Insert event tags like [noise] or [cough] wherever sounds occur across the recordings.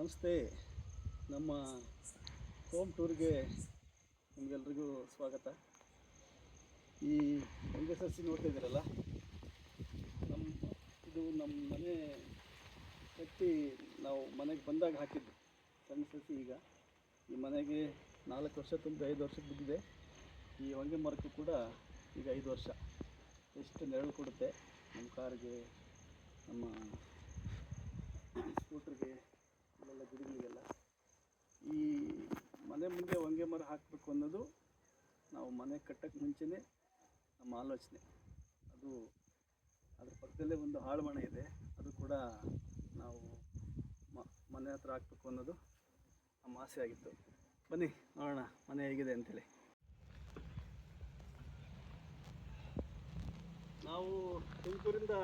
ನಮಸ್ತೆ. ನಮ್ಮ ಹೋಮ್ ಟೂರ್ಗೆ ನಿಮಗೆಲ್ರಿಗೂ ಸ್ವಾಗತ. ಈ ಹೊಂಗೆ ಸಸಿ ನೋಡ್ತಾ ಇದ್ದೀರಲ್ಲ? ನಮ್ಮ ಇದು ನಮ್ಮ ಮನೆ ಕಟ್ಟಿ ನಾವು ಮನೆಗೆ ಬಂದಾಗ ಹಾಕಿದ್ದು. ಸಣ್ಣ ಸಸಿ ಈಗ. ಈ ಮನೆಗೆ ನಾಲ್ಕು ವರ್ಷ ತುಂಬ ಐದು ವರ್ಷಕ್ಕೆ ಬಿದ್ದಿದೆ. ಈ ಹೊಂಗೆ ಮರಕ್ಕೂ ಕೂಡ ಈಗ ಐದು ವರ್ಷ. ಎಷ್ಟು ನೆರಳು ಕೊಡುತ್ತೆ? ನಮ್ಮ ಕಾರಿಗೆ, ನಮ್ಮ ಸ್ಕೂಟ್ರಿಗೆ ಇಲ್ಲೆಲ್ಲ ಗಿಡಗಳಿಗೆಲ್ಲ. ಈ ಮನೆ ಮುಂದೆ ಹೊಂಗೆ ಮರ ಹಾಕಬೇಕು ಅನ್ನೋದು ನಾವು ಮನೆ ಕಟ್ಟಕ್ಕೆ ಮುಂಚೆನೇ ನಮ್ಮ ಆಲೋಚನೆ. ಅದು ಅದ್ರ ಪಕ್ಕದಲ್ಲೇ ಒಂದು ಹಾಳು ಮನೆ ಇದೆ. ಅದು ಕೂಡ ನಾವು ಮನೆ ಹತ್ರ ಹಾಕಬೇಕು ಅನ್ನೋದು ನಮ್ಮ ಆಸೆ ಆಗಿತ್ತು. ಬನ್ನಿ, ನೋಡೋಣ ಮನೆ ಹೇಗಿದೆ ಅಂತೇಳಿ. ನಾವು ತುಮಕೂರಿಂದ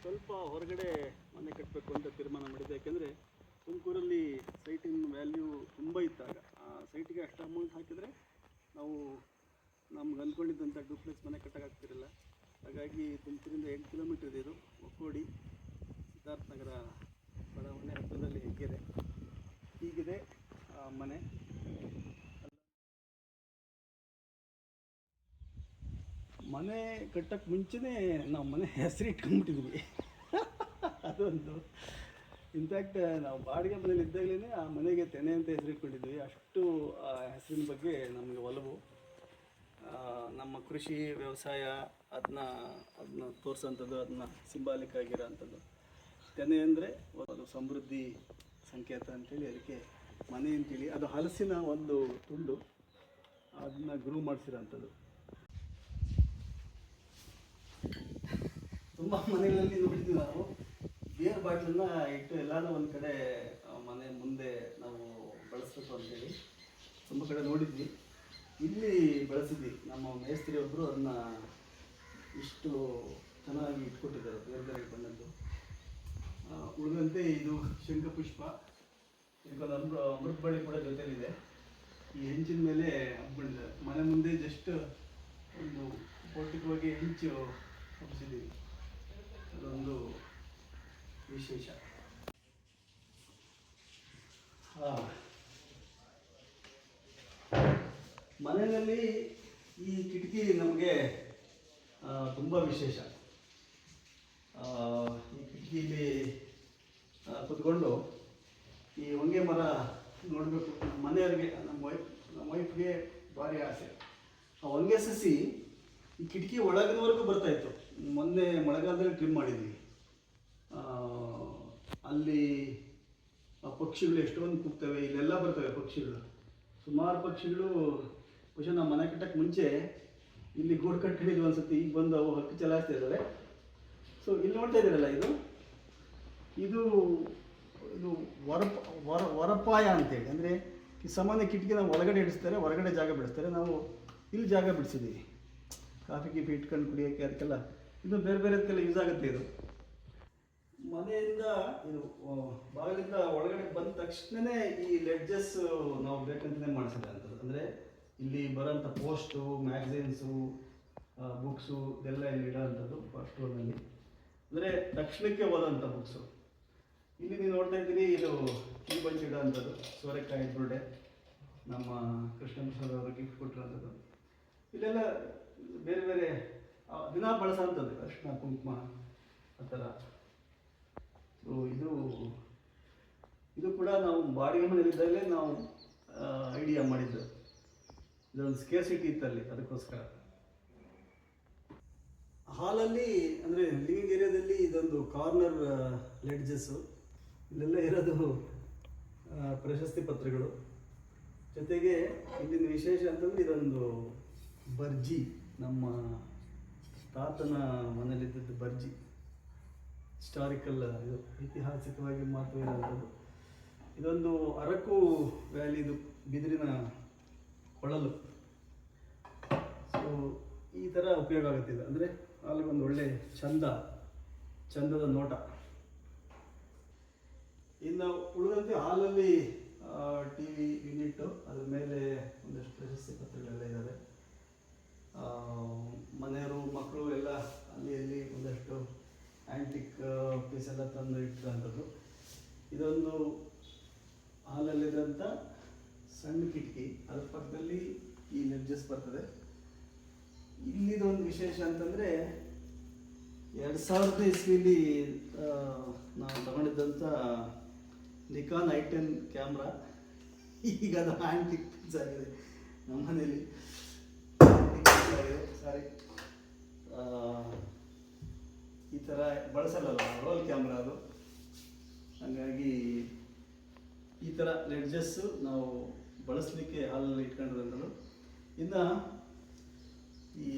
ಸ್ವಲ್ಪ ಹೊರಗಡೆ ಮನೆ ಕಟ್ಟಬೇಕು ಅಂತ ತೀರ್ಮಾನ ಮಾಡಿದ್ದೆ. ಯಾಕೆಂದರೆ ತುಮಕೂರಲ್ಲಿ ಸೈಟಿನ ವ್ಯಾಲ್ಯೂ ತುಂಬ ಇದ್ದಾಗ, ಆ ಸೈಟಿಗೆ ಅಷ್ಟು ಅಮೌಂಟ್ ಹಾಕಿದರೆ ನಾವು ನಮ್ಗೆ ಅಂದ್ಕೊಂಡಿದ್ದಂಥ ಡೂಪ್ಲೆಕ್ಸ್ ಮನೆ ಕಟ್ಟೋಕ್ಕಾಗ್ತಿರಲ್ಲ ಹಾಗಾಗಿ ತುಮಕೂರಿಂದ ಎಂಟು ಕಿಲೋಮೀಟರ್ ಇದೆ ಒಕ್ಕೋಡಿ ಸಿದ್ಧಾರ್ಥ ನಗರ ಬಡಾವಣೆ ಹತ್ತಿರದಲ್ಲಿ ಹೆಗ್ಗೆರೆ ಹೀಗಿದೆ, ಆ ಮನೆ. ಮನೆ ಕಟ್ಟಕ್ಕೆ ಮುಂಚೆನೇ ನಾವು ಮನೆ [laughs] ಹೆಸರು ಇಟ್ಕೊಂಡ್ಬಿಟ್ಟಿದ್ವಿ. [laughs] ಅದೊಂದು. ಇನ್ಫ್ಯಾಕ್ಟ್ ನಾವು ಬಾಡಿಗೆ ಮನೇಲಿ ಇದ್ದಾಗಲೇ ಆ ಮನೆಗೆ ತೆನೆ ಅಂತ ಹೆಸರು ಇಟ್ಕೊಂಡಿದ್ವಿ ಅಷ್ಟು, ಆ, ಹೆಸರಿನ ಬಗ್ಗೆ ನಮಗೆ ಒಲವು. ನಮ್ಮ ಕೃಷಿ, ವ್ಯವಸಾಯ ಅದನ್ನ ಅದನ್ನ ತೋರಿಸೋಂಥದ್ದು ಅದನ್ನ ಸಿಂಬಾಲಿಕ್ ಆಗಿರೋಂಥದ್ದು. ತೆನೆ ಅಂದರೆ ಅದು ಸಮೃದ್ಧಿ ಸಂಕೇತ ಅಂತೇಳಿ ಅದಕ್ಕೆ ಮನೆ ಅಂತೇಳಿ, ಅದು ಹಲಸಿನ ಒಂದು ತುಂಡು. ಅದನ್ನ ಗ್ರೂ ಮಾಡಿಸಿರೋ ಅಂಥದ್ದು ತುಂಬ ಮನೆಗಳಲ್ಲಿ ನೋಡಿದ್ವಿ ನಾವು. ಬಿಯರ್ ಬಾಟ್ಲನ್ನ ಇಟ್ಟು ಎಲ್ಲಾನು ಒಂದು ಕಡೆ ಮನೆ ಮುಂದೆ ನಾವು ಬಳಸಬೇಕು ಅಂತೇಳಿ ತುಂಬ ಕಡೆ ನೋಡಿದ್ವಿ. ಇಲ್ಲಿ ಬಳಸಿದ್ವಿ. ನಮ್ಮ ಮೇಸ್ತ್ರಿ ಒಬ್ಬರು ಅದನ್ನ ಇಷ್ಟು ಚೆನ್ನಾಗಿ ಇಟ್ಕೊಟ್ಟಿದ್ದಾರೆ, ಬೇರೆ ಬೇರೆ ಬಣ್ಣದ್ದು. ಉಳಿದಂತೆ ಇದು ಶಂಖಪುಷ್ಪ ಇದಕ್ಕೊಂದು ಅಮೃ ಅಮೃತ ಬಳ್ಳಿ ಕೂಡ ಜೊತೆಲಿದೆ. ಈ ಹೆಂಚಿನ ಮೇಲೆ ಹಬ್ಬಿದೆ ಮನೆ ಮುಂದೆ ಜಸ್ಟ್ ಒಂದು ಪೌಷ್ಟಿಕವಾಗಿ ಹೆಂಚು ಹಬ್ಬಿಸಿದ್ದೀವಿ. ಅದೊಂದು ವಿಶೇಷ. ಮನೆಯಲ್ಲಿ ಈ ಕಿಟಕಿ ನಮಗೆ ತುಂಬ ವಿಶೇಷ. ಈ ಕಿಟಕಿಯಲ್ಲಿ ಕುತ್ಕೊಂಡು ಈ ಹೊಂಗೆ ಮರ ನೋಡಬೇಕು. ನಮ್ಮ ಮನೆಯವ್ರಿಗೆ, ನಮ್ಮ ವೈಫ್ ನಮ್ಮ ವೈಫ್ಗೆ ಭಾರಿ ಆಸೆ. ಆ ಹೊಂಗೆ ಸಸಿ ಈ ಕಿಟಕಿ ಒಳಗಿನವರೆಗೂ ಬರ್ತಾಯಿತ್ತು ಮೊನ್ನೆ ಮಳೆಗಾಲದಲ್ಲಿ ಟ್ರಿಮ್ ಮಾಡಿದ್ವಿ. ಅಲ್ಲಿ ಆ ಪಕ್ಷಿಗಳು ಎಷ್ಟೊಂದು ಕೂಗ್ತವೆ, ಇಲ್ಲೆಲ್ಲ ಬರ್ತವೆ ಪಕ್ಷಿಗಳು. ಸುಮಾರು ಪಕ್ಷಿಗಳು, ಬಹುಶಃ ನಮ್ಮ ಮನೆ ಕಟ್ಟಕ್ಕೆ ಮುಂಚೆ ಇಲ್ಲಿ ಗೂಡು ಕಟ್ಕೊಂಡಿದ್ವಿ ಅನ್ಸುತ್ತೆ, ಈಗ ಬಂದು ಅವು ಹಕ್ಕಿ ಚಲಾಯಿಸ್ತಾ ಇದ್ದಾರೆ ಸೊ ಇಲ್ಲಿ ನೋಡ್ತಾ ಇದ್ದೀರಲ್ಲ ಇದು? ಇದು ಇದು ವರಪ, ವರ, ವರಪಾಯ ಅಂತೇಳಿ. ಅಂದರೆ ಈ ಸಾಮಾನ್ಯ ಕಿಟಕಿ ನಾವು ಒಳಗಡೆ ಇಡಿಸ್ತಾರೆ, ಹೊರಗಡೆ ಜಾಗ ಬಿಡಿಸ್ತಾರೆ. ನಾವು ಇಲ್ಲಿ ಜಾಗ ಬಿಡಿಸಿದ್ದೀವಿ. ಕಾಫಿ, ಕೀಫಿ ಇಟ್ಕೊಂಡು ಕುಡಿಯೋಕ್ಕೆ ಅದಕ್ಕೆಲ್ಲ ಇದು ಬೇರೆ ಬೇರೆ ಅದಕ್ಕೆಲ್ಲ ಯೂಸ್ ಆಗುತ್ತೆ ಇದು. ಮನೆಯಿಂದ, ಇದು ಬಾಗಿಲಿಂದ ಒಳಗಡೆ ಬಂದ ತಕ್ಷಣನೇ ಈ ಲೆಡ್ಜಸ್ ನಾವು ಬೇಕಂತಲೇ ಮಾಡಿಸಿದೆ ಅಂತದ್ದು. ಅಂದರೆ ಇಲ್ಲಿ ಬರೋಂಥ ಪೋಸ್ಟು ಮ್ಯಾಗ್ಝಿನ್ಸು ಬುಕ್ಸು ಇದೆಲ್ಲ ಇಲ್ಲಿ ಇಡೋಂಥದ್ದು ಫಸ್ಟ್ ಫ್ಲೋರ್ನಲ್ಲಿ ಅಂದರೆ ತಕ್ಷಣಕ್ಕೆ ಓದೋಂಥ ಬುಕ್ಸು ಇಲ್ಲಿ ನೀವು ನೋಡ್ತಾ ಇದ್ದೀರಿ, ಇದು ಕೀ ಬಂಚ್ ಇಡೋಂಥದ್ದು ಸೋರೆಕಾಯಿ ಬುರುಡೆ ನಮ್ಮ ಕೃಷ್ಣಪ್ರಸಾದ್ ಅವರು ಗಿಫ್ಟ್ ಕೊಟ್ಟಿರೋಂಥದ್ದು ಇಲ್ಲೆಲ್ಲ ಬೇರೆ ಬೇರೆ ದಿನ ಬಳಸೋಂಥದ್ದು ಅರಿಶಿನ ಕುಂಕುಮ ಆ ಥರ. ಇದು ಇದು ಕೂಡ ನಾವು ಬಾಡಿಗೆ ಮನೆಯಲ್ಲಿದ್ದಾಗಲೇ ನಾವು ಐಡಿಯಾ ಮಾಡಿದ್ದು. ಇದೊಂದು ಸ್ಕೇಸಿಟಿ ಇತ್ತಲ್ಲಿ, ಅದಕ್ಕೋಸ್ಕರ. ಹಾಲಲ್ಲಿ ಅಂದರೆ ಲಿವಿಂಗ್ ಏರಿಯಾದಲ್ಲಿ ಇದೊಂದು ಕಾರ್ನರ್ ಲೆಡ್ಜಸ್ಸು ಇಲ್ಲೆಲ್ಲ ಇರೋದು ಪ್ರಶಸ್ತಿ ಪತ್ರಗಳು ಜೊತೆಗೆ ಇಲ್ಲಿನ ವಿಶೇಷ ಅಂತಂದ್ರೆ ಇದೊಂದು ಬರ್ಜಿ, ನಮ್ಮ ತಾತನ ಮನೆಯಲ್ಲಿದ್ದದ್ದು ಬರ್ಜಿ. ಹಿಸ್ಟಾರಿಕಲ್ ಇದು ಐತಿಹಾಸಿಕವಾಗಿ ಮಹತ್ವ ಇರುವಂಥದ್ದು ಇದೊಂದು ಅರಕು ವ್ಯಾಲಿದು ಬಿದಿರಿನ ಕೊಳಲು. ಸೊ ಈ ಥರ ಉಪಯೋಗ ಆಗುತ್ತೆ ಅಂದರೆ ಅಲ್ಲಿಗೊಂದು ಒಳ್ಳೆ ಚಂದ, ಚಂದದ ನೋಟ. ಇನ್ನು ಉಳಿದಂತೆ ಹಾಲಲ್ಲಿ ಟಿ ವಿ ಯೂನಿಟ್ಟು ಅದ್ರ ಮೇಲೆ ಒಂದಷ್ಟು ಪ್ರಶಸ್ತಿ ಪತ್ರಗಳೆಲ್ಲ ಇದ್ದಾವೆ ಮನೆಯವರು, ಮಕ್ಕಳು ಎಲ್ಲ ಅಲ್ಲಿ ಅಲ್ಲಿ ಒಂದಷ್ಟು ಆ್ಯಂಟಿಕ್ ಪೀಸ್ ಎಲ್ಲ ತಂದು ಇಟ್ಟಂಥದ್ದು. ಇದೊಂದು ಕಿಟಕಿ, ಅದ್ರ ಪಕ್ಕದಲ್ಲಿ ಈ ಲೆಡ್ಜಸ್ ಬರ್ತದೆ. ಇಲ್ಲಿದೊಂದು ವಿಶೇಷ ಅಂತಂದರೆ, ಎರಡು ಸಾವಿರದ ಇಸ್ವಿಲಿ ನಾವು ತಗೊಂಡಿದ್ದಂಥ ನಿಕಾನ್ ಐ ಟೆನ್ ಕ್ಯಾಮ್ರಾ. ಈಗ ಅದು ಆ್ಯಂಟಿಕ್ ಪೀಸ್ ಆಗಿದೆ ನಮ್ಮ ಮನೇಲಿ ಸಾರಿ ಈ ಥರ ಬಳಸಲ್ಲ ರೋಲ್ ಕ್ಯಾಮ್ರಾ ಅದು. ಹಾಗಾಗಿ ಈ ಥರ ಲೆಡ್ಜಸ್ಸು ನಾವು ಬಳಸಲಿಕ್ಕೆ ಹಾಲಲ್ಲಿ ಇಟ್ಕೊಂಡಿರೋದು ಇನ್ನು ಈ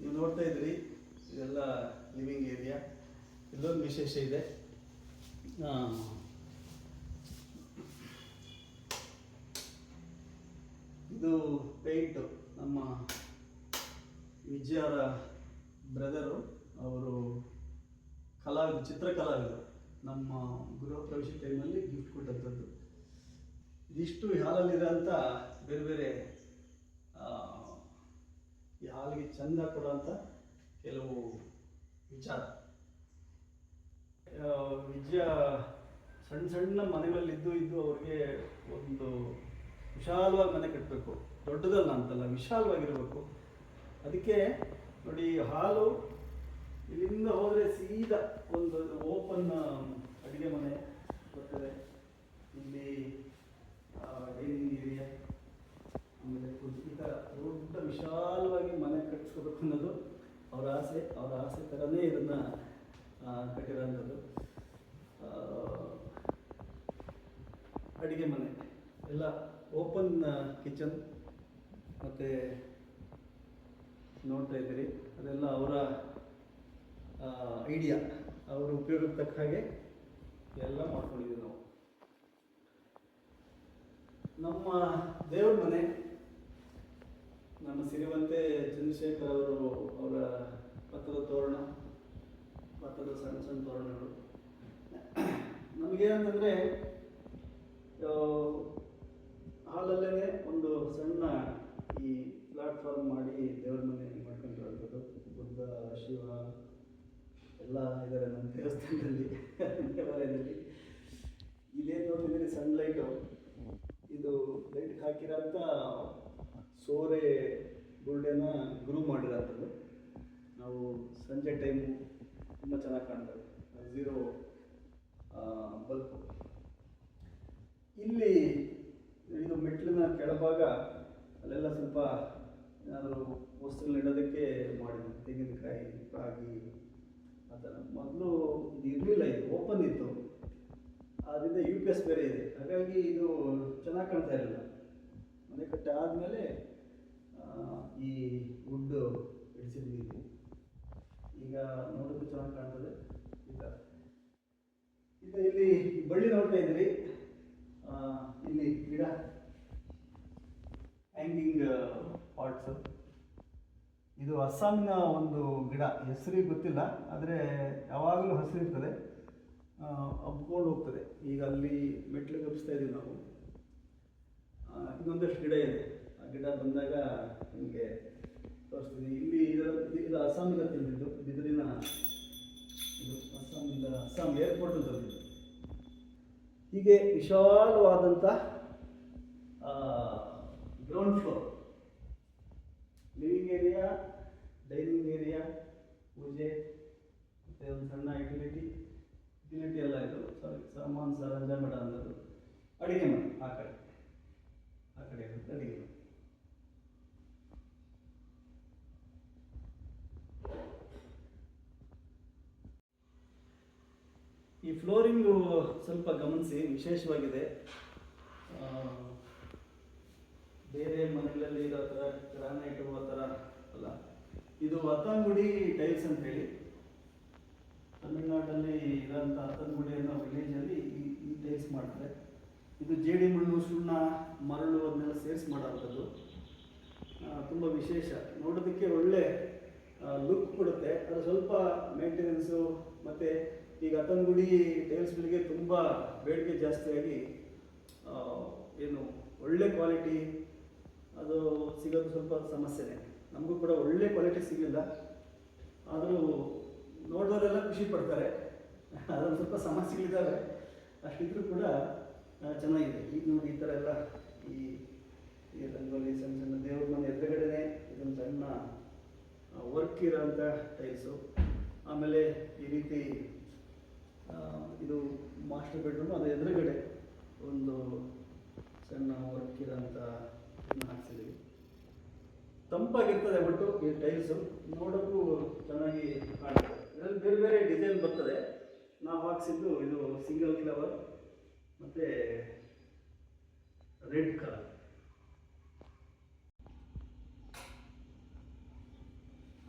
ನೀವು ನೋಡ್ತಾ ಇದ್ರಿ ಇದೆಲ್ಲ ಲಿವಿಂಗ್ ಏರಿಯಾ ಇಲ್ಲೊಂದು ವಿಶೇಷ ಇದೆ. ಇದು ಪೇಂಟು ನಮ್ಮ ವಿಜಯರ ಬ್ರದರು ಅವರು ಕಲಾವಿದ ಚಿತ್ರಕಲಾವಿದರು ನಮ್ಮ ಗೃಹ ಪ್ರವೇಶ ಟೈಮಲ್ಲಿ ಗಿಫ್ಟ್ ಕೊಟ್ಟಂಥದ್ದು. ಇದಿಷ್ಟು ಹಾಲಲ್ಲಿರೋಂಥ ಬೇರೆ ಬೇರೆ ಈ ಹಾಲಿಗೆ ಚಂದ ಕೊಡೋಂಥ ಕೆಲವು ವಿಚಾರ. ವಿಜಯ ಸಣ್ಣ ಸಣ್ಣ ಮನೆಗಳಲ್ಲಿದ್ದು ಇದ್ದು ಅವ್ರಿಗೆ ಒಂದು ವಿಶಾಲವಾಗಿ ಮನೆ ಕಟ್ಟಬೇಕು ದೊಡ್ಡದಲ್ಲ ಅಂತಲ್ಲ, ವಿಶಾಲವಾಗಿರಬೇಕು. ಅದಕ್ಕೆ ನೋಡಿ, ಹಾಲು ಇಲ್ಲಿಂದ ಹೋದರೆ ಸೀದಾ ಒಂದು ಓಪನ್ ಅಡುಗೆ ಮನೆ ಬರ್ತದೆ. ಇಲ್ಲಿ ಡೈನಿಂಗ್ ಏರಿಯಾ. ಆಮೇಲೆ ಈ ಥರ ದೊಡ್ಡ ವಿಶಾಲವಾಗಿ ಮನೆ ಕಟ್ಟಿಸ್ಕೋಬೇಕು ಅನ್ನೋದು ಅವರ ಆಸೆ. ಅವರ ಆಸೆ ಥರನೇ ಇದನ್ನು ಕಟ್ಟಿರೋಂಥದ್ದು ಅಡುಗೆ ಮನೆ. ಎಲ್ಲ ಓಪನ್ ಕಿಚನ್ ಮತ್ತು ನೋಡ್ತಾ ಇದ್ದೀರಿ. ಅದೆಲ್ಲ ಅವರ ಐಡಿಯಾ ಅವರು ಉಪಯೋಗಕ್ಕೆ ತಕ್ಕ ಹಾಗೆ ಎಲ್ಲ ಮಾಡ್ಕೊಂಡಿದ್ದೀವಿ ನಾವು. ನಮ್ಮ ದೇವ್ರ ಮನೆ, ನಮ್ಮ ಸಿರಿವಂತೆ ಚಂದ್ರಶೇಖರ್ ಅವರು ಅವರ ಪತ್ರದ ತೋರಣ, ಪತ್ರದ ಸಣ್ಣ ಸಣ್ಣ ತೋರಣಗಳು. ನಮಗೇನಂತಂದರೆ ಹಾಲಲ್ಲೇ ಒಂದು ಸಣ್ಣ ಈ ಪ್ಲಾಟ್ಫಾರ್ಮ್ ಮಾಡಿ ದೇವ್ರ ಮನೆ ಮಾಡ್ಕೊಂಡಿರುವಂಥದ್ದು. ಬುದ್ಧ, ಶಿವ ಎಲ್ಲ ಇದ್ದಾರೆ ನಮ್ಮ ದೇವಸ್ಥಾನದಲ್ಲಿ, ದೇವಾಲಯದಲ್ಲಿ. ಇದೇನು ನೋಡ್ತಿದ್ದೀರಿ ಸನ್ಲೈಟು ಲೈಟು ಇದು ಲೈಟ್ ಹಾಕಿರೋಂಥ ಸೋರೆ ಗುಳ್ಳೆನ ಗ್ರೂ ಮಾಡಿರೋಂಥದ್ದು ನಾವು ಸಂಜೆ ಟೈಮು ತುಂಬ ಚೆನ್ನಾಗಿ ಕಾಣ್ತದೆ ಝೀರೋ ಬಲ್ಬ್ ಇಲ್ಲಿ ಇದು ಮೆಟ್ಲಿನ ಕೆಳಭಾಗ ಅಲ್ಲೆಲ್ಲ ಸ್ವಲ್ಪ ಏನಾದರೂ ವಸ್ತುಗಳನ್ನ ಇಡೋದಕ್ಕೆ ಮಾಡಿದ್ವಿ ತೆಂಗಿನಕಾಯಿ, ರಾಗಿ. ಥರ ಮೊದಲು ಇದು ಇರಲಿಲ್ಲ ಇದು ಓಪನ್ ಇತ್ತು. ಅದರಿಂದ ಯು ಪಿ ಎಸ್ ಬೇರೆ ಇದೆ. ಹಾಗಾಗಿ ಇದು ಚೆನ್ನಾಗಿ ಕಾಣ್ತಾ ಇರಲಿಲ್ಲ. ಮನೆ ಕಟ್ಟೆ ಆದಮೇಲೆ ಈ ವುಡ್ ಇಡಿಸಿದ್ವಿ ಇಲ್ಲಿ ಈಗ ನೋಡೋದು ಚೆನ್ನಾಗಿ ಕಾಣ್ತದೆ. ಈ ಥರ ಈಗ ಇಲ್ಲಿ ಬಳ್ಳಿ ನೋಡ್ತಾ ಇದ್ದೀರಿ ಇಲ್ಲಿ ಗಿಡ ಹ್ಯಾಂಗಿಂಗ್ ಪಾಟ್ಸ್ ಇದು ಅಸ್ಸಾಮಿನ ಒಂದು ಗಿಡ ಹೆಸರಿಗೆ ಗೊತ್ತಿಲ್ಲ, ಆದರೆ ಯಾವಾಗಲೂ ಹಸಿರಿರ್ತದೆ ಹಬ್ಕೊಂಡು ಹೋಗ್ತದೆ. ಈಗ ಅಲ್ಲಿ ಮೆಟ್ಲಿಗೆ ಹಬ್ಬಿಸ್ತಾ ಇದ್ದೀವಿ ನಾವು. ಇನ್ನೊಂದಷ್ಟು ಗಿಡ ಇದೆ. ಆ ಗಿಡ ಬಂದಾಗ ನಿಮಗೆ ತೋರಿಸ್ತೀನಿ. ಇಲ್ಲಿ ಇದರ, ಇದು- ಅಸ್ಸಾಮಿಂದ ತಿಂದಿದ್ದು. ಬಿದಿರಿನ ಇದು ಅಸ್ಸಾಮಿಂದ ಅಸ್ಸಾಂ ಏರ್ಪೋರ್ಟ್ ತಂದಿದ್ದು ಹೀಗೆ ವಿಶಾಲವಾದಂಥ ground floor living area dining area, ಪೂಜೆ, ಮತ್ತು ಒಂದು ಸಣ್ಣ ಯುಟಿಲಿಟಿ ಯುಟಿಲಿಟಿ ಎಲ್ಲ ಇದು. ಸಾರಿ ಸಾಮಾನು ಸರಂಜ ಮಠ ಅನ್ನೋದು ಅಡುಗೆ ಮನೆ ಆ ಕಡೆ. ಆ ಕಡೆ ಇರುತ್ತೆ ಅಡುಗೆ ಈ ಫ್ಲೋರಿಂಗು ಸ್ವಲ್ಪ ಗಮನಿಸಿ, ವಿಶೇಷವಾಗಿದೆ. ಬೇರೆ ಮನೆಗಳಲ್ಲಿ ಇರೋ ಥರ, ಗ್ರಾನೈಟು ಆ ಥರ ಅಲ್ಲ. ಇದು ಅತ್ತಂಗುಡಿ ಟೈಲ್ಸ್ ಅಂತ ಹೇಳಿ. ತಮಿಳ್ನಾಡಲ್ಲಿ ಇರೋಂಥ ಅತ್ತಂಗುಡಿ ಅನ್ನೋ ವಿಲೇಜಲ್ಲಿ ಈ ಈ ಟೈಲ್ಸ್ ಮಾಡ್ತಾರೆ. ಇದು ಜೇಡಿ ಮಣ್ಣು ಸುಣ್ಣ, ಮರಳು ಅದನ್ನೆಲ್ಲ ಸೇರಿಸಿ ಮಾಡೋವಂಥದ್ದು. ತುಂಬ ವಿಶೇಷ. ನೋಡೋದಕ್ಕೆ ಒಳ್ಳೆ ಲುಕ್ ಕೊಡುತ್ತೆ. ಅದು ಸ್ವಲ್ಪ ಮೇಂಟೆನೆನ್ಸು ಮತ್ತು ಈಗ ಅತ್ತಂಗುಡಿ ಟೈಲ್ಸ್ಗಳಿಗೆ ತುಂಬ ಬೇಡಿಕೆ ಜಾಸ್ತಿಯಾಗಿ ಏನು ಒಳ್ಳೆ ಕ್ವಾಲಿಟಿ ಅದು ಸಿಗೋದು ಸ್ವಲ್ಪ ಸಮಸ್ಯೆನೇ. ನಮಗೂ ಕೂಡ ಒಳ್ಳೆ ಕ್ವಾಲಿಟಿ ಸಿಗಲಿಲ್ಲ. ಆದರೂ ನೋಡಿದವರೆಲ್ಲ ಖುಷಿ ಪಡ್ತಾರೆ. ಅದೊಂದು ಸ್ವಲ್ಪ ಸಮಸ್ಯೆಗಳಿದ್ದಾವೆ. ಅಷ್ಟಿದ್ರೂ ಕೂಡ ಚೆನ್ನಾಗಿದೆ. ಈಗ ನೋಡಿ ಈ ಥರ ಎಲ್ಲ ಈ ಈ ರಂಗೋಲಿ ಸಣ್ಣ ಸಣ್ಣ ದೇವ್ರ ಮನೆ ಎದುರುಗಡೆನೆ ಇದೊಂದು ಸಣ್ಣ ವರ್ಕ್ ಇರೋಂಥ ಟೈಲ್ಸು ಆಮೇಲೆ ಈ ರೀತಿ ಇದು ಮಾಸ್ಟರ್ ಬೆಡ್ರೂಮ್ ಅದು ಎದುರುಗಡೆ ಒಂದು ಸಣ್ಣ ವರ್ಕ್ ಇರೋಂಥ ಹಾಕ್ಸಿದ್ದೀವಿ. ತಂಪಾಗಿರ್ತದೆ ಒಟ್ಟು ಈ ಟೈಲ್ಸು ನೋಡೋಕ್ಕೂ ಚೆನ್ನಾಗಿ ಕಾಣುತ್ತೆ. ಇದರಲ್ಲಿ ಬೇರೆ ಬೇರೆ ಡಿಸೈನ್ ಬರ್ತದೆ. ನಾವು ಹಾಕ್ಸಿದ್ದು ಇದು ಸಿಂಗಲ್ ಫ್ಲವರ್ ಮತ್ತು ರೆಡ್ ಕಲರ್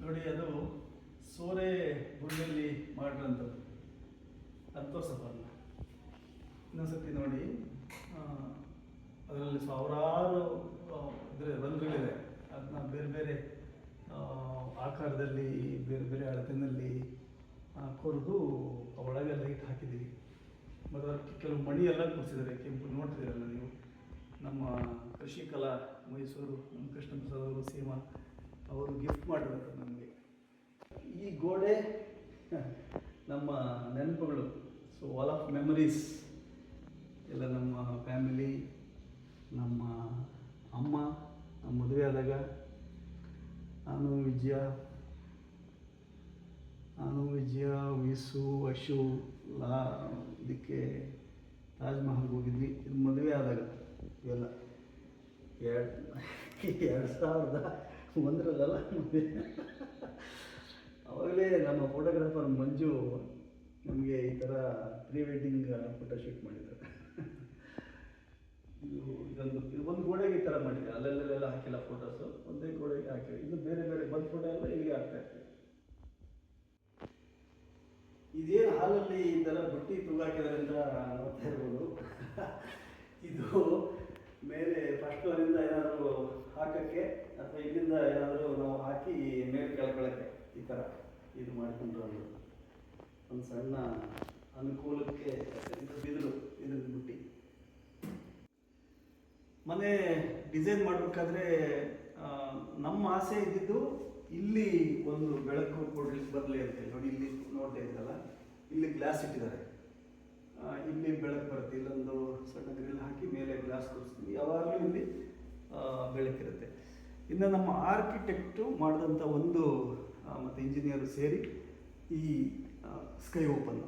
ನೋಡಿ, ಅದು ಸೋರೆ ಗುಂಡಲ್ಲಿ ಮಾಡಿರೋಂಥದ್ದು. ಅದು ಅದನ್ನ ಇನ್ನೊಂದ್ಸತಿ ನೋಡಿ ಅದರಲ್ಲಿ ಸಾವಿರಾರು ಇದ್ರ ರಂಧ್ರಗಳಿದೆ ಅದನ್ನ ಬೇರೆ ಬೇರೆ ಆಕಾರದಲ್ಲಿ, ಬೇರೆ ಬೇರೆ ಅಳತೆನಲ್ಲಿ ಕೊರೆದು ಒಳಗೆ ಲೈಟ್ ಹಾಕಿದ್ದೀವಿ. ಮತ್ತು ಅದಕ್ಕೆ ಕೆಲವು ಮಣಿ ಎಲ್ಲ ಕೂರಿಸಿದ್ದಾರೆ ಕೆಂಪು ನೋಡ್ತಿದ್ದೀರಲ್ಲ ನೀವು. ನಮ್ಮ ಕೃಷಿ ಕಲಾ ಮೈಸೂರು ನಮ್ಮ ಕೃಷ್ಣ ಅವರು, ಸೀಮಾ ಅವರು ಗಿಫ್ಟ್ ಮಾಡಿರೋದು ನಮಗೆ. ಈ ಗೋಡೆ ನಮ್ಮ ನೆನಪುಗಳು ಸೊ ವಾಲ್ ಆಫ್ ಮೆಮರೀಸ್ ಎಲ್ಲ ನಮ್ಮ ಫ್ಯಾಮಿಲಿ ನಮ್ಮ ಅಮ್ಮ ಮದುವೆ ಆದಾಗ ನಾನು ವಿಜಯ ನಾನು ವಿಜಯ, ವಿಸು, ಅಶು, ಲಾ, ಇದಕ್ಕೆ ತಾಜ್ ಮಹಲ್ಗೆ ಹೋಗಿದ್ವಿ. ಇದು ಮದುವೆ ಆದಾಗ ಇವೆಲ್ಲ. ಎರಡು ಎರಡು ಸಾವಿರದ ಒಂದರಲ್ಲ ಮದುವೆ. ಅವಾಗಲೇ ನಮ್ಮ ಫೋಟೋಗ್ರಾಫರ್ ಮಂಜು ನಮಗೆ ಈ ಥರ ಪ್ರೀ ವೆಡ್ಡಿಂಗ್ ಫೋಟೋ ಶೂಟ್ ಇದು ಇದೊಂದು ಇದು ಒಂದು ಗೋಡೆಗೆ ಈ ಥರ ಮಾಡಿದ್ದಾರೆ ಅಲ್ಲೆಲ್ಲೆಲ್ಲ ಹಾಕಿಲ್ಲ ಫೋಟೋಸು ಒಂದೇ ಗೋಡೆಗೆ ಹಾಕಿಲ್ಲ ಇದು ಬೇರೆ ಬೇರೆ ಬಂದ ಫೋಟೋ ಎಲ್ಲ ಇಲ್ಲಿಗೆ ಹಾಕ್ತಾ ಇರ್ತೀವಿ ಇದೇನು ಹಾಲಲ್ಲಿ ಈ ಥರ ಬುಟ್ಟಿ ತೂಗಾಕಿದ್ದಾರೆ ಅಂತ ನೋಡ್ತಾ ಇರ್ಬೋದು. [laughs] ಇದು ಮೇಲೆ ಫಸ್ಟ್ ಅವರಿಂದ ಏನಾದರೂ ಹಾಕಕ್ಕೆ ಅಥವಾ ಇಲ್ಲಿಂದ ಏನಾದರೂ ನಾವು ಹಾಕಿ ಮೇಲೆ ಕೆಳ್ಕೊಳ್ಳೋಕ್ಕೆ ಈ ಥರ ಇದು ಮಾಡ್ಕೊಂಡ್ರು ಒಂದು ಒಂದು ಸಣ್ಣ ಅನುಕೂಲಕ್ಕೆ ಇದು ಬಿದಿರು ಇದ್ರ ಬುಟ್ಟಿ. ಮನೆ ಡಿಸೈನ್ ಮಾಡಬೇಕಾದ್ರೆ ನಮ್ಮ ಆಸೆ ಇದ್ದಿದ್ದು ಇಲ್ಲಿ ಒಂದು ಬೆಳಕು ಕೊಡ್ಲಿಕ್ಕೆ ಬರಲಿ ಅಂತೇಳಿ ನೋಡಿ, ಇಲ್ಲಿ ನೋಡ್ತಾ ಇದ್ದಲ್ಲ ಇಲ್ಲಿ ಗ್ಲಾಸ್ ಇಟ್ಟಿದ್ದಾರೆ. ಇಲ್ಲಿ ಬೆಳಕು ಬರುತ್ತೆ. ಇಲ್ಲೊಂದು ಸಣ್ಣ ಗ್ರಿಲ್ ಹಾಕಿ ಮೇಲೆ ಗ್ಲಾಸ್ ಕೊಡಿಸ್ತೀವಿ ಯಾವಾಗಲೂ ಇಲ್ಲಿ ಬೆಳಕಿರುತ್ತೆ. ಇನ್ನು ನಮ್ಮ ಆರ್ಕಿಟೆಕ್ಟು ಮಾಡಿದಂಥ ಒಂದು ಮತ್ತು ಇಂಜಿನಿಯರು ಸೇರಿ ಈ ಸ್ಕೈ ಓಪನ್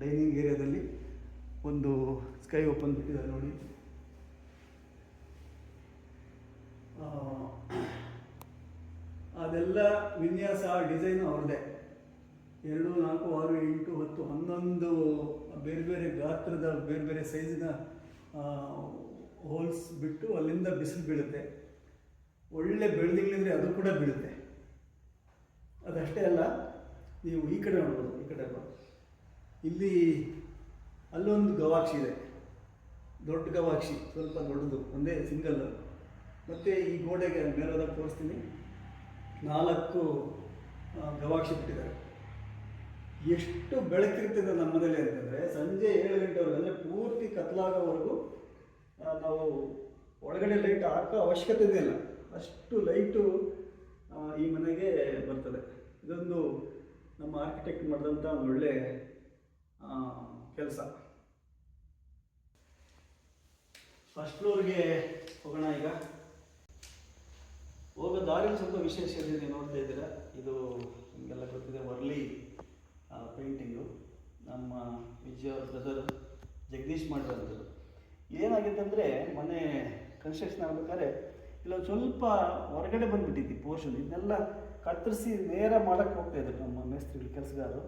ಡೈನಿಂಗ್ ಏರಿಯಾದಲ್ಲಿ ಒಂದು ಸ್ಕೈ ಓಪನ್ ಬಿಟ್ಟಿದ್ದಾರೆ. ನೋಡಿ ಆ, ಅದೆಲ್ಲ ವಿನ್ಯಾಸ, ಡಿಸೈನು ಅವ್ರದ್ದೇ. ಎರಡು, ನಾಲ್ಕು, ಆರು, ಎಂಟು, ಹತ್ತು, ಹನ್ನೊಂದು, ಬೇರೆ ಬೇರೆ ಗಾತ್ರದ, ಬೇರೆ ಬೇರೆ ಸೈಜಿನ ಹೋಲ್ಸ್ ಬಿಟ್ಟು ಅಲ್ಲಿಂದ ಬಿಸಿಲು ಬೀಳುತ್ತೆ. ಒಳ್ಳೆ ಬೆಳೆದಿಗಳಿದ್ರೆ ಅದು ಕೂಡ ಬೀಳುತ್ತೆ. ಅದಷ್ಟೇ ಅಲ್ಲ, ನೀವು ಈ ಕಡೆ ನೋಡ್ಬೋದು, ಈ ಕಡೆ. ಇಲ್ಲಿ ಅಲ್ಲೊಂದು ಗವಾಕ್ಷಿ ಇದೆ. ದೊಡ್ಡ ಗವಾಕ್ಷಿ, ಸ್ವಲ್ಪ ದೊಡ್ಡದು, ಒಂದೇ ಸಿಂಗಲ್. ಮತ್ತು ಈ ಗೋಡೆಗೆ ಮೇಲೋದಾಗ ತೋರಿಸ್ತೀನಿ ನಾಲ್ಕು ಗವಾಕ್ಷಿ ಬಿಟ್ಟಿದ್ದಾರೆ. ಎಷ್ಟು ಬೆಳಕಿರ್ತದೆ ನಮ್ಮ ಮನೇಲಿ ಅಂತಂದರೆ ಸಂಜೆ ಏಳು ಗಂಟೆವರೆಗೆ, ಅಂದರೆ ಪೂರ್ತಿ ಕತ್ಲಾಗೋವರೆಗೂ ನಾವು ಒಳಗಡೆ ಲೈಟ್ ಹಾಕೋ ಅವಶ್ಯಕತೆ ಇಲ್ಲ. ಅಷ್ಟು ಲೈಟು ಈ ಮನೆಗೆ ಬರ್ತದೆ. ಇದೊಂದು ನಮ್ಮ ಆರ್ಕಿಟೆಕ್ಟ್ ಮಾಡಿದಂಥ ಒಂದು ಒಳ್ಳೆ ಕೆಲಸ. ಫಸ್ಟ್ ಫ್ಲೋರ್ಗೆ ಹೋಗೋಣ ಈಗ. ಹೋಗೋ ದಾರಿಯಲ್ಲಿ ಸ್ವಲ್ಪ ವಿಶೇಷ ಇದೆ ನೋಡ್ತಾ ಇದ್ದೀರಾ. ಇದು ನಿಮಗೆಲ್ಲ ಗೊತ್ತಿದೆ, ವರ್ಲಿ ಪೇಂಟಿಂಗು ನಮ್ಮ ವಿಜಯ ಬ್ರದರ್ ಜಗದೀಶ್ ಮಾಡಿರೋಂಥದ್ದು ಏನಾಗಿತ್ತಂದರೆ ಮೊನ್ನೆ ಮನೆ ಕನ್ಸ್ಟ್ರಕ್ಷನ್ ಆಗ್ಬೇಕಾದ್ರೆ ಇಲ್ಲ ಸ್ವಲ್ಪ ಹೊರಗಡೆ ಬಂದುಬಿಟ್ಟಿದ್ದಿ ಪೋರ್ಷನ್ ಇದನ್ನೆಲ್ಲ ಕತ್ತರಿಸಿ ನೇರ ಮಾಡೋಕ್ಕೆ ಹೋಗ್ತಾ ಇದ್ರು ನಮ್ಮ ಮೇಸ್ತ್ರಿಗಳು, ಕೆಲಸಗಾರರು.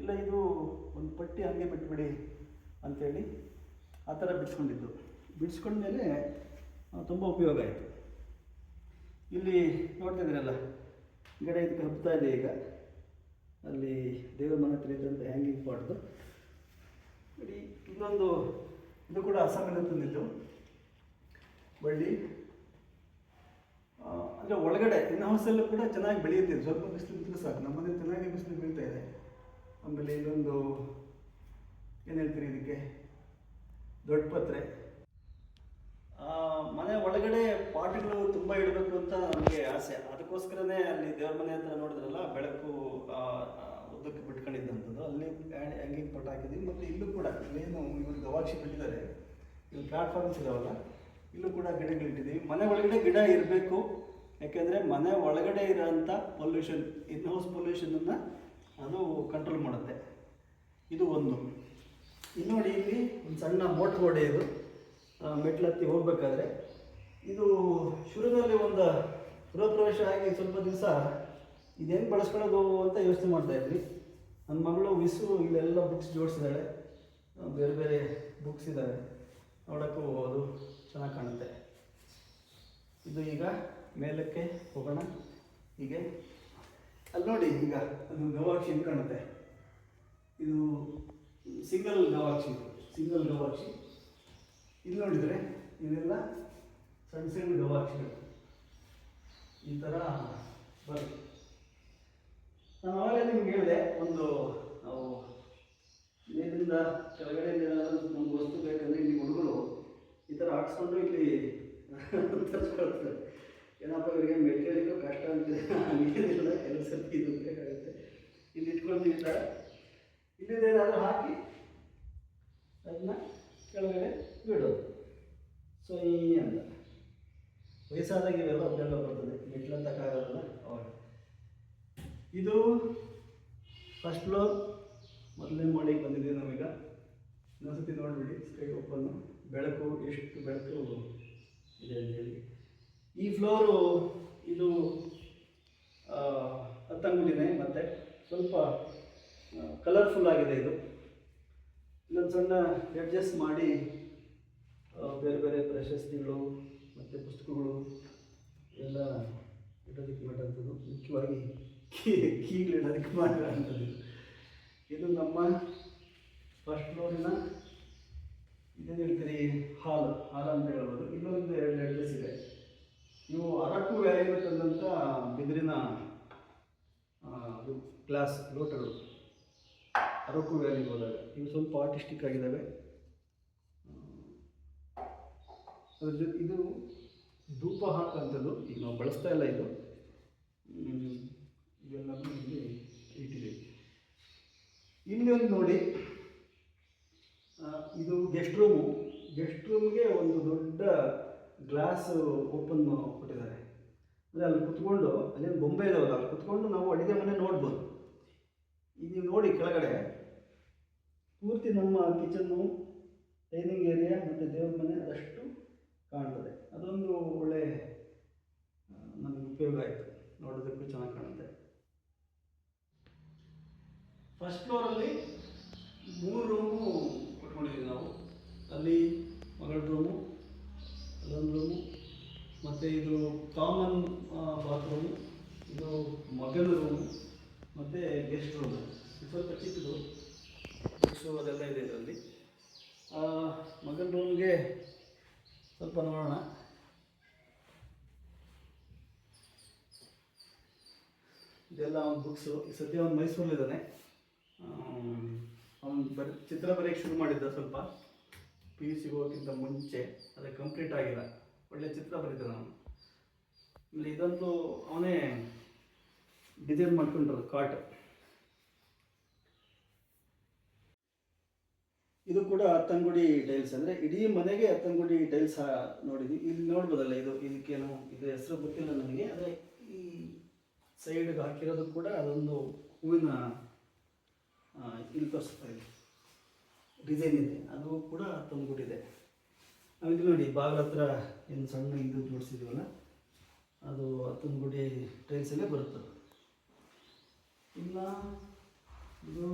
ಇಲ್ಲ, ಇದು ಒಂದು ಪಟ್ಟಿ ಹಾಗೆ ಬಿಟ್ಬಿಡಿ ಅಂಥೇಳಿ ಆ ಥರ ಬಿಡಿಸ್ಕೊಂಡಿದ್ದು. ಬಿಡಿಸ್ಕೊಂಡ್ಮೇಲೆ ತುಂಬ ಉಪಯೋಗ ಆಯಿತು. ಇಲ್ಲಿ ನೋಡ್ತಾ ಗಿಡ ಇದಕ್ಕೆ ಹಬ್ತಾ ಇದೆ ಈಗ. ಅಲ್ಲಿ ದೇವರ ಮನೆ ಹತ್ರ ಇದ್ದಂಥ ಹ್ಯಾಂಗಿಂಗ್ ಪಾಟ್ದು ನೋಡಿ ಇನ್ನೊಂದು, ಇದು ಕೂಡ ಅಸ್ಸಾಮಿಂದ ತಂದಿದ್ದು. ಬಳ್ಳಿ. ಅಂದರೆ ಒಳಗಡೆ ಇನ್ ಹೌಸಲ್ಲೂ ಕೂಡ ಚೆನ್ನಾಗಿ ಬೆಳೆಯುತ್ತೆ. ಸ್ವಲ್ಪ ಬಿಸಿಲು ಬಿಸಿಲು ಸಾಕು. ನಮ್ಮಲ್ಲಿ ಚೆನ್ನಾಗಿ ಬಿಸಿಲು ಬೀಳ್ತಾ ಇದೆ. ಆಮೇಲೆ ಇದೊಂದು ಏನು ಹೇಳ್ತೀರಿ ಇದಕ್ಕೆ? ದೊಡ್ಡ ಪತ್ರೆ. ಮನೆ ಒಳಗಡೆ ಪಾಟ್ಗಳು ತುಂಬ ಇಡಬೇಕು ಅಂತ ನಮಗೆ ಆಸೆ. ಅದಕ್ಕೋಸ್ಕರನೇ ಅಲ್ಲಿ ದೇವ್ರ ಮನೆ ಹತ್ರ ನೋಡಿದ್ರಲ್ಲ, ಬೆಳಕು ಉದ್ದಕ್ಕೆ ಬಿಟ್ಕೊಂಡಿದ್ದಂಥದ್ದು. ಅಲ್ಲಿ ಹ್ಯಾಂಗಿಂಗ್ ಪಟ್ ಹಾಕಿದ್ವಿ. ಮತ್ತು ಇಲ್ಲೂ ಕೂಡ ಏನು ಇವರು ಗವಾಕ್ಷಿ ಬಿಟ್ಟಿದ್ದಾರೆ. ಇಲ್ಲಿ ಪ್ಲಾಟ್ಫಾರ್ಮ್ಸ್ ಇದಾವಲ್ಲ, ಇಲ್ಲೂ ಕೂಡ ಗಿಡಗಳಿಟ್ಟಿದ್ದೀವಿ ಮನೆ ಒಳಗಡೆ ಗಿಡ ಇರಬೇಕು. ಯಾಕೆಂದರೆ ಮನೆ ಒಳಗಡೆ ಇರೋಂಥ ಪೊಲ್ಯೂಷನ್ ಇನ್ ಹೌಸ್ ಪೊಲ್ಯೂಷನನ್ನು ಅದು ಕಂಟ್ರೋಲ್ ಮಾಡುತ್ತೆ. ಇದು ಒಂದು. ಇಲ್ಲಿ ನೋಡಿ ಇಲ್ಲಿ ಒಂದು ಸಣ್ಣ ಮೋಟ್ರ್ ಗೋಡೆ ಇದು ಮೆಟ್ಲತ್ತಿ ಹೋಗಬೇಕಾದ್ರೆ ಇದು ಶುರುವಿನಲ್ಲಿ ಒಂದು ಗೃಹ ಪ್ರವೇಶ ಆಗಿ ಸ್ವಲ್ಪ ದಿವಸ ಇದೇನು ಬಳಸ್ಕೊಳ್ಳೋದು ಅಂತ ಯೋಚನೆ ಮಾಡ್ತಾ ಇದ್ವಿ. ನನ್ನ ಮಗಳು ವಿಸು, ಇಲ್ಲೆಲ್ಲ ಬುಕ್ಸ್ ಜೋಡಿಸಿದ್ದಾಳೆ ಬೇರೆ ಬೇರೆ ಬುಕ್ಸ್ ಇದ್ದಾವೆ ನೋಡೋಕ್ಕೂ ಅದು ಚೆನ್ನಾಗಿ ಕಾಣುತ್ತೆ. ಇದು ಈಗ ಮೇಲಕ್ಕೆ ಹೋಗೋಣ. ಹೀಗೆ. ಅಲ್ಲಿ ನೋಡಿ ಈಗ ಅದು ಗವಾಕ್ಷಿ ಕಾಣುತ್ತೆ. ಇದು ಸಿಂಗಲ್ ಗವಾಕ್ಷಿ ಸಿಂಗಲ್ ಗವಾಕ್ಷಿ. ಇಲ್ಲಿ ನೋಡಿದರೆ ಇದೆಲ್ಲ ಸಣ್ಣ ಸಣ್ಣ ಗವಾಕ್ಷಿಗಳು. ಈ ಥರ ಬರುತ್ತೆ. ನಾನು ಆವಾಗಲೇ ನಿಮ್ಗೆ ಹೇಳಿದೆ, ಒಂದು ನಾವು ಮೇಲಿಂದ ಕೆಳಗಡೆ ನಮ್ಗೆ ವಸ್ತು ಬೇಕಂದ್ರೆ ಇಲ್ಲಿ ಹುಡುಗರು ಈ ಥರ ಹಾಕ್ಸ್ಕೊಂಡು ಇಲ್ಲಿ [laughs] ತರಿಸ್ಕೊಳ್ತಾರೆ. ಏನಪ್ಪ ಇವರಿಗೆ ಮೆಟೀರಿಯಲ್ಗೂ ಕಷ್ಟ ಅಂತಿದೆ ಕೆಲವು ಸರ್ತಿ ಇದು ಬೇಕಾಗುತ್ತೆ ಇಲ್ಲಿ ಇಟ್ಕೊಂಡು ಈ ಥರ ಇಲ್ಲಿದೇನಾದರೂ ಹಾಕಿ ಅದನ್ನ ಕೆಳಗಡೆ ಬಿಡು ಸೊ ಈ ಅಂತ. ವಯಸ್ಸಾದಾಗ ಇವೆಲ್ಲ ಒಬ್ಬೆಲ್ಲ ಬರ್ತದೆ. ಮೆಟ್ಲಂತಕ್ಕಾಗಲ್ಲ ಅವಾಗ. ಇದು ಫಸ್ಟ್ ಫ್ಲೋರ್ ಮೊದಲನೇ ಮಾಡಿಗೆ ಬಂದಿದೆ ನಾವೀಗ ಇನ್ನೊಂದ್ಸತಿ ನೋಡಿಬಿಡಿ ಸ್ಕೈ ಓಪನ್ನು ಬೆಳಕು, ಎಷ್ಟು ಬೆಳಕು ಇದೆ ಅಂತೇಳಿ ಈ ಫ್ಲೋರು ಇದು ಹತ್ತಂಗುಲಿನೇ, ಮತ್ತು ಸ್ವಲ್ಪ ಕಲರ್ಫುಲ್ ಆಗಿದೆ ಇದು. ಇಲ್ಲೊಂದು ಸಣ್ಣ ಅಡ್ಜಸ್ಟ್ ಮಾಡಿ ಬೇರೆ ಬೇರೆ ಪ್ರಶಸ್ತಿಗಳು ಮತ್ತು ಪುಸ್ತಕಗಳು ಎಲ್ಲ ಇಡೋದಕ್ಕೆ ಮಾಡೋಂಥದ್ದು ಮುಖ್ಯವಾಗಿ ಕೀಗಳು ಇಡೋದಕ್ಕೆ ಮಾಡಿರೋಂಥದ್ದು ಇದು. ನಮ್ಮ ಫಸ್ಟ್ ಫ್ಲೋರಿನ ಇದೇನು ಹೇಳ್ತೀರಿ? ಹಾಲ್ ಹಾಲ್ ಅಂತ ಹೇಳ್ಬೋದು. ಇನ್ನೊಂದು ಎರಡು ಅಡ್ರೆಸ್ ಇದೆ. ನೀವು ಅರಕು ವ್ಯಾಲಿಗೆ ತಂದಂಥ ಬಿದಿರಿನ ಅದು ಗ್ಲಾಸ್ ಲೋಟಗಳು. ಅರಕು ವ್ಯಾಲಿಗೆ ಹೋದಾಗ ಇವು ಸ್ವಲ್ಪ ಆರ್ಟಿಸ್ಟಿಕ್ ಆಗಿದ್ದಾವೆ ಅದ್ರ ಜೊತೆ ಇದು ಧೂಪ ಹಾಕುವಂಥದ್ದು. ಈಗ ನಾವು ಬಳಸ್ತಾ ಇಲ್ಲ ಇದು. ಹ್ಮ್, ಇವೆಲ್ಲನೂ ಇಲ್ಲಿ ಇಟ್ಟಿದ್ದೀವಿ. ಇಲ್ಲಿ ಒಂದು ನೋಡಿ. ಇದು ಗೆಸ್ಟ್ ರೂಮು ಗೆಸ್ಟ್ ರೂಮ್ಗೆ ಒಂದು ದೊಡ್ಡ ಗ್ಲಾಸ್ ಓಪನ್ ಕೊಟ್ಟಿದ್ದಾರೆ. ಅಂದರೆ ಅಲ್ಲಿ ಕುತ್ಕೊಂಡು ಅಲ್ಲೇನು ಬೊಂಬೆ ಇದಾವಲ್ಲ ಅಲ್ಲಿ ಕುತ್ಕೊಂಡು ನಾವು ಅಡುಗೆ ಮನೆ ನೋಡ್ಬೋದು. ಈಗ ನೀವು ನೋಡಿ ಕೆಳಗಡೆ. ಪೂರ್ತಿ ನಮ್ಮ ಕಿಚನ್ನು ಡೈನಿಂಗ್ ಏರಿಯಾ ಮತ್ತು ದೇವ್ರ ಮನೆ ಅದಷ್ಟು ಕಾಣ್ತದೆ. ಅದೊಂದು ಒಳ್ಳೆ ನಮಗೆ ಉಪಯೋಗ ಆಯಿತು. ನೋಡೋದಕ್ಕೂ ಚೆನ್ನಾಗಿ ಕಾಣುತ್ತೆ. ಫಸ್ಟ್ ಫ್ಲೋರಲ್ಲಿ ಮೂರು ರೂಮು ಕೊಟ್ಕೊಂಡಿದ್ದೀವಿ ನಾವು. ಅಲ್ಲಿ ಮಗಳ ರೂಮು ಅಲ್ಲೊಂದು ರೂಮು ಮತ್ತು ಇದು ಕಾಮನ್ ಬಾತ್ರೂಮು ಇದು ಮಗನ ರೂಮು ಮತ್ತು ಗೆಸ್ಟ್ ರೂಮು ಸ್ವಲ್ಪ ಚಿಕ್ಕದು ಬುಕ್ಸು ಅದೆಲ್ಲ ಇದೆ ಇದರಲ್ಲಿ. ಮಗನ ರೂಮ್ಗೆ ಸ್ವಲ್ಪ ನೋಡೋಣ. ಇದೆಲ್ಲ ಅವ್ನ ಬುಕ್ಸು ಸದ್ಯ ಅವ್ನು ಮೈಸೂರಲ್ಲಿದ್ದಾನೆ. ಅವನು ಬರ, ಚಿತ್ರ ಬರೆಯೋಕ್ಕೆ ಶುರು ಮಾಡಿದ್ದ ಸ್ವಲ್ಪ. ಪಿ ಯು ಸಿಗೋಕ್ಕಿಂತ ಮುಂಚೆ. ಅದು ಕಂಪ್ಲೀಟ್ ಆಗಿಲ್ಲ. ಒಳ್ಳೆ ಚಿತ್ರ ಬರೀತಾನೆ ಅವನು. ಆಮೇಲೆ ಇದಂತೂ ಅವನೇ ಡಿಸೈನ್ ಮಾಡ್ಕೊಂಡಿರೋದು ಕಾಟ್ ಇದು ಕೂಡ ಅತ್ತಂಗುಡಿ ಟೈಲ್ಸ್ ಅಂದರೆ ಇಡೀ ಮನೆಗೆ ಅತ್ತಂಗುಡಿ ಟೈಲ್ಸ್ ನೋಡಿದ್ವಿ. ಇಲ್ಲಿ ನೋಡ್ಬೋದಲ್ಲ ಇದು ಇದಕ್ಕೇನು ಇದು ಹೆಸರು ಗೊತ್ತಿಲ್ಲ ನನಗೆ ಆದರೆ ಈ ಸೈಡ್ಗೆ ಹಾಕಿರೋದು ಕೂಡ ಅದೊಂದು ಹೂವಿನ ಇಲ್ಲಿ ತೋರಿಸ್ತಾ ಇದೆ. ಡಿಸೈನ್ ಇದೆ, ಅದು ಕೂಡ ಅತ್ತಂಗುಡಿ ಇದೆ ನಾವು ನಾವಿದು ನೋಡಿ, ಬಾಗಿಲ ಹತ್ರ ಏನು ಸಣ್ಣ ಇದು ಜೋಡಿಸಿದ್ವಲ್ಲ ಅದು ಹತ್ತಂಗುಡಿ ಟೈಲ್ಸಲ್ಲೇ ಬರುತ್ತೆ. ಇಲ್ಲ, ಇದು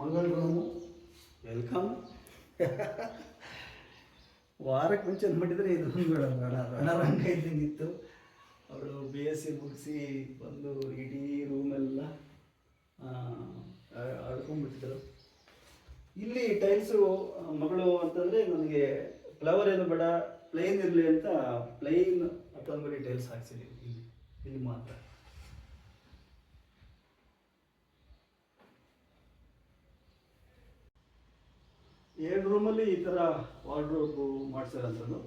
ಮಗಳ ರೂಮು ವೆಲ್ಕಮ್ ವಾರಕ್ಕೆ ಮುಂಚೆ ಮಾಡಿದರೆ ಇದು ರಣರಂಗ ಇದ್ದಂಗಿತ್ತು. ಅವಳು ಬಿ ಎಸ್ ಸಿ ಮುಗಿಸಿ ಬಂದು ಇಡೀ ರೂಮೆಲ್ಲ ಆಡ್ಕೊಂಡ್ಬಿಟ್ಟಿದ್ರು ಇಲ್ಲಿ ಟೈಲ್ಸು ಮಗಳು ಅಂತಂದರೆ ನನಗೆ ಫ್ಲವರ್ ಏನು ಬೇಡ ಪ್ಲೈನ್ ಇರಲಿ ಅಂತ ಪ್ಲೈನ್ ಹತ್ತೊಂಬರಿ ಟೈಲ್ಸ್ ಹಾಕ್ಸಿದ್ದೀನಿ ಇಲ್ಲಿ ಇಲ್ಲಿ ಮಾತ್ರ. ಎರಡು ರೂಮಲ್ಲಿ ಈ ಥರ ವಾರ್ಡ್ರೋಬು ಮಾಡಿಸಿರೋಂಥದ್ದು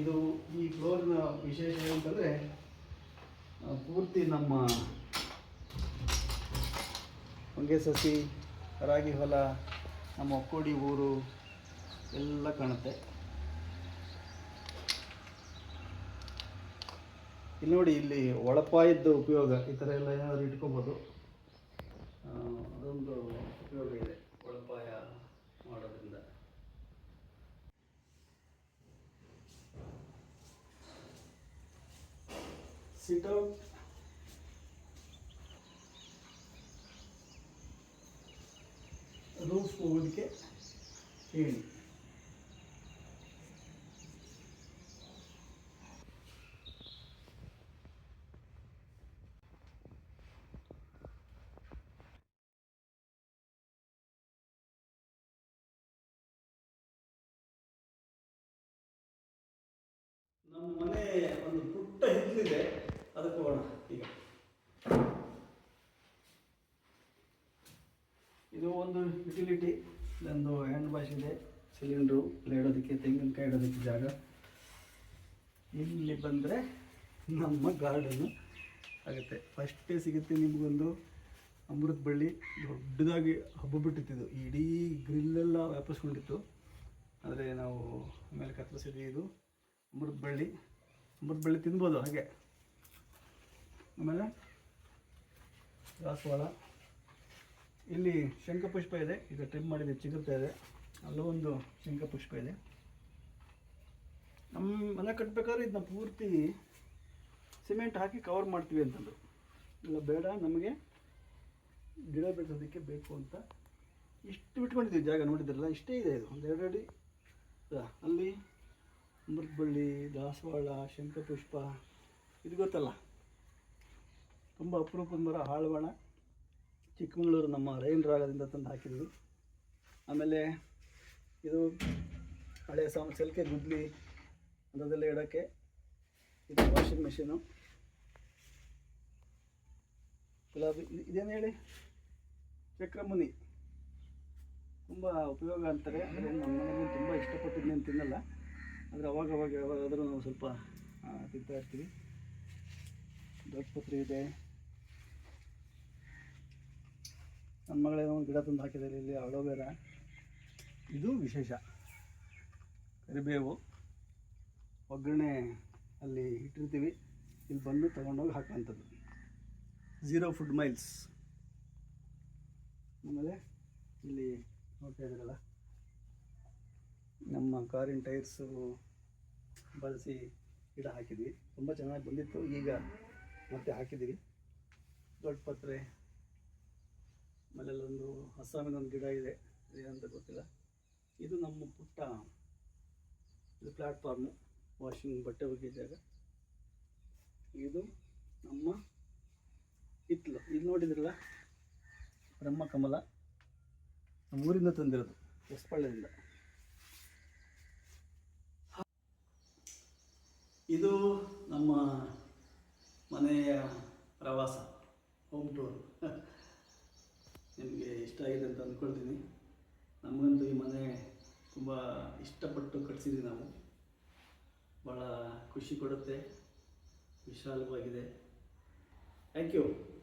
ಇದು ಈ ಫ್ಲೋರ್ನ ವಿಶೇಷ ಏನಂತಂದರೆ ಪೂರ್ತಿ ನಮ್ಮ ಹೊಂಗೆ ಸಸಿ, ರಾಗಿ ಹೊಲ, ನಮ್ಮ ಒಕ್ಕೋಡಿ ಊರು ಎಲ್ಲ ಕಾಣುತ್ತೆ. ಇಲ್ಲಿ ನೋಡಿ, ಇಲ್ಲಿ ಒಳಪಾಯದ್ದು ಉಪಯೋಗ, ಈ ಥರ ಎಲ್ಲ ಏನಾದರೂ ಇಟ್ಕೋಬೋದು. ಅದೊಂದು ಉಪಯೋಗ ಇದೆ ಒಳಪಾಯ ಮಾಡೋದ್ರಿಂದ ಸಿಟ್ ಔಟ್ ರೂಫ್ ಹೋಗೋದಕ್ಕೆ ಹೇಳಿ ನಮ್ಮ ಮನೆ ಒಂದು ಪುಟ್ಟ ಹಿತ್ತಲಿದೆ ಅದಕ್ಕೆ ಹೋಗೋಣ ಈಗ ಇದು ಒಂದು ಯುಟಿಲಿಟಿ ಇದೊಂದು ಹ್ಯಾಂಡ್ ವಾಶ್ ಇದೆ ಸಿಲಿಂಡ್ರು ಇಡೋದಕ್ಕೆ ತೆಂಗಿನಕಾಯಿ ಇಡೋದಕ್ಕೆ ಜಾಗ. ಇಲ್ಲಿ ಬಂದರೆ ನಮ್ಮ ಗಾರ್ಡನ್ನು ಆಗುತ್ತೆ. ಫಸ್ಟೇ ಸಿಗುತ್ತೆ ನಿಮಗೊಂದು ಅಮೃತ ಬಳ್ಳಿ. ದೊಡ್ಡದಾಗಿ ಹಬ್ಬ ಬಿಟ್ಟಿತ್ತು ಇಡೀ ಗ್ರಿಲ್ಲೆಲ್ಲ ವ್ಯಾಪಿಸ್ಕೊಂಡಿತ್ತು. ಆದರೆ ನಾವು ಆಮೇಲೆ ಕತ್ತರಿಸಿದ್ವಿ ಇದು ಅಮೃತ ಬಳ್ಳಿ. ಅಮೃತ ಬಳ್ಳಿ ತಿನ್ಬೋದು ಹಾಗೆ. ಆಮೇಲೆ ದಾಸವಾಳ. ಇಲ್ಲಿ ಶಂಖಪುಷ್ಪ ಇದೆ. ಈಗ ಟ್ರಿಮ್ ಮಾಡಿದೆ ಚಿಗುರ್ತಾ ಇದೆ. ಅಲ್ಲೂ ಒಂದು ಶಂಖಪುಷ್ಪ ಇದೆ. ನಮ್ಮ ಮನೆ ಕಟ್ಟಬೇಕಾದ್ರೆ ಇದನ್ನ ಪೂರ್ತಿ ಸಿಮೆಂಟ್ ಹಾಕಿ ಕವರ್ ಮಾಡ್ತೀವಿ ಅಂತಂದರು. ಇಲ್ಲ, ಬೇಡ, ನಮಗೆ ಗಿಡ ಬೆಳೆಸೋದಕ್ಕೆ ಬೇಕು ಅಂತ ಇಷ್ಟು ಬಿಟ್ಕೊಂಡಿದ್ದೀವಿ ಜಾಗ ನೋಡಿದ್ರಲ್ಲ, ಇಷ್ಟೇ ಇದೆ ಇದು. ಒಂದು ಎರಡು ಅಡಿ ಅಲ್ಲಿ ಅಮೃತ ಬಳ್ಳಿ ದಾಸವಾಳ, ಶಂಖಪುಷ್ಪ, ಇದು ಗೊತ್ತಲ್ಲ. ತುಂಬ ಅಪರೂಪದ ಮರ ಹಾಳುವಾಣ ಚಿಕ್ಕಮಗಳೂರು ನಮ್ಮ ರೈನ್ ರಾಗದಿಂದ ತಂದು ಹಾಕಿದ್ವಿ ಆಮೇಲೆ ಇದು ಹಳೆಯ ಸಾಮ್ ಸೆಲ್ಕೆ ಗುದ್ಲಿ ಅಂಥದ್ದೆಲ್ಲ ಇಡೋಕ್ಕೆ ಇದು ವಾಷಿಂಗ್ ಮೆಷಿನು ಗುಲಾಬಿ, ಇದ್- ಇದೇನು ಹೇಳಿ? ಚಕ್ರಮುನಿ. ತುಂಬ ಉಪಯೋಗ ಅಂತಾರೆ ಅಂದರೆ ನಮ್ಮ ಮನೆಯಲ್ಲಿ ತುಂಬ ಇಷ್ಟಪಟ್ಟಿದ್ದೇನು ತಿನ್ನಲ್ಲ. ಆದರೆ ಅವಾಗ ಅವಾಗ ಯಾವಾಗಾದರೂ ನಾವು ಸ್ವಲ್ಪ ತಿಂತಾ ಇರ್ತೀವಿ. ದೊಡ್ಡ ಪತ್ರೆ ಇದೆ. ನನ್ನ ಮಗಳೇನೋ ಒಂದು ಗಿಡ ತಂದು ಹಾಕಿದ್ದಾರೆ ಇಲ್ಲಿ ಅಳೋಬೇರ ಇದು ವಿಶೇಷ. ಕರಿಬೇವು, ಒಗ್ಗರಣೆ ಅಲ್ಲಿ ಇಟ್ಟಿರ್ತೀವಿ. ಇಲ್ಲಿ ಬಂದು ತೊಗೊಂಡೋಗಿ ಹಾಕುವಂಥದ್ದು. ಝೀರೋ ಫುಡ್ ಮೈಲ್ಸ್ ಆಮೇಲೆ ಇಲ್ಲಿ ನೋಡ್ತಾ ಇದ್ದೀರಲ್ಲ, ನಮ್ಮ ಕಾರಿನ ಟೈರ್ಸು ಬಳಸಿ ಗಿಡ ಹಾಕಿದ್ವಿ. ತುಂಬ ಚೆನ್ನಾಗಿ ಬಂದಿತ್ತು. ಈಗ ಮತ್ತೆ ಹಾಕಿದ್ದೀವಿ. ದೊಡ್ಡ ಪತ್ರೆ. ಆಮೇಲೆ ಅಲ್ಲೊಂದು ಅಸ್ಸಾಮಿನ ಒಂದು ಗಿಡ ಇದೆ. ಏನಂತ ಗೊತ್ತಿಲ್ಲ. ಇದು ನಮ್ಮ ಪುಟ್ಟ ಇದು ಪ್ಲ್ಯಾಟ್ಫಾರ್ಮು ವಾಷಿಂಗ್ ಬಟ್ಟೆ ಜಾಗ ಇದು ನಮ್ಮ ಹಿತ್ಲು. ಇದು ನೋಡಿದ್ರಲ್ಲ? ಬ್ರಹ್ಮಕಮಲ ನಮ್ಮ ಊರಿಂದ ತಂದಿರೋದು. ಹೊಸಪಳ್ಳಿಯಿಂದ. ಇದು ನಮ್ಮ ಮನೆಯ ಪ್ರವಾಸ ಹೋಮ್ ನಿಮಗೆ ಇಷ್ಟ ಆಗಿದೆ ಅಂತ ಅಂದ್ಕೊಳ್ತೀನಿ. ನಮಗಂತೂ ಈ ಮನೆ ತುಂಬ ಇಷ್ಟಪಟ್ಟು ಕಟ್ಸಿದ್ವಿ ನಾವು. ಭಾಳ ಖುಷಿ ಕೊಡುತ್ತೆ. ವಿಶಾಲವಾಗಿದೆ. Thank you